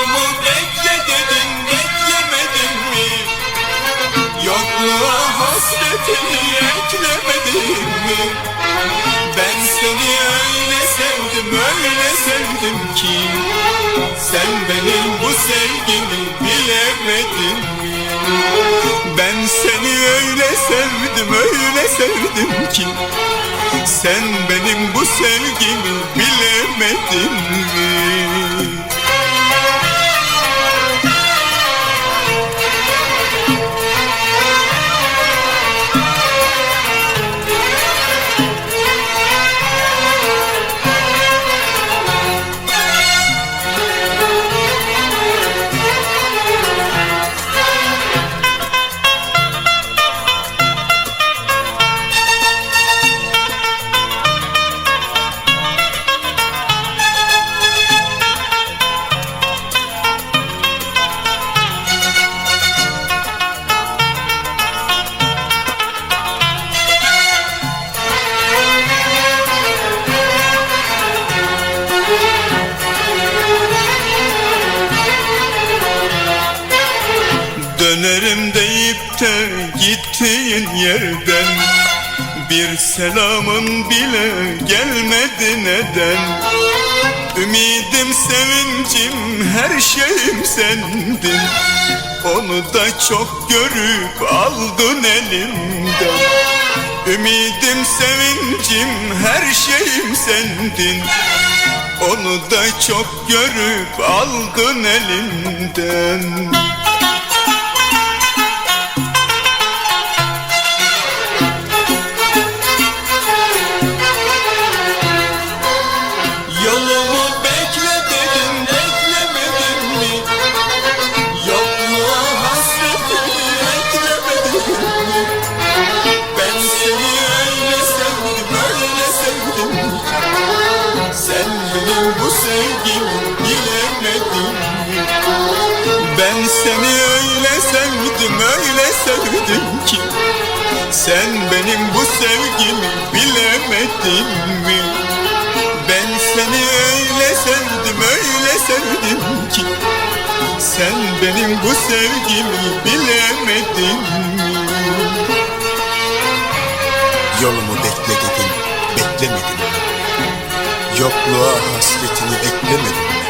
Yolumu bekle dedin beklemedin mi? Yokluğa hasretini eklemedin mi? Ben seni öyle sevdim öyle sevdim ki Sen benim bu sevgimi bilemedin mi? Ben seni öyle sevdim öyle sevdim ki Sen benim bu sevgimi bilemedin mi? Dönerim deyip de gittiğin yerden Bir selamın bile gelmedi neden? Ümidim, sevincim, her şeyim sendin. Onu da çok görüp aldın elimden Ümidim, sevincim, her şeyim sendin. Onu da çok görüp aldın elimden Ben seni öyle sevdim öyle sevdim ki Sen benim bu sevgimi bilemedin mi? Ben seni öyle sevdim öyle sevdim ki Sen benim bu sevgimi bilemedin mi? Yolumu bekle dedin, beklemedin mi? Yokluğa hasretini eklemedin mi?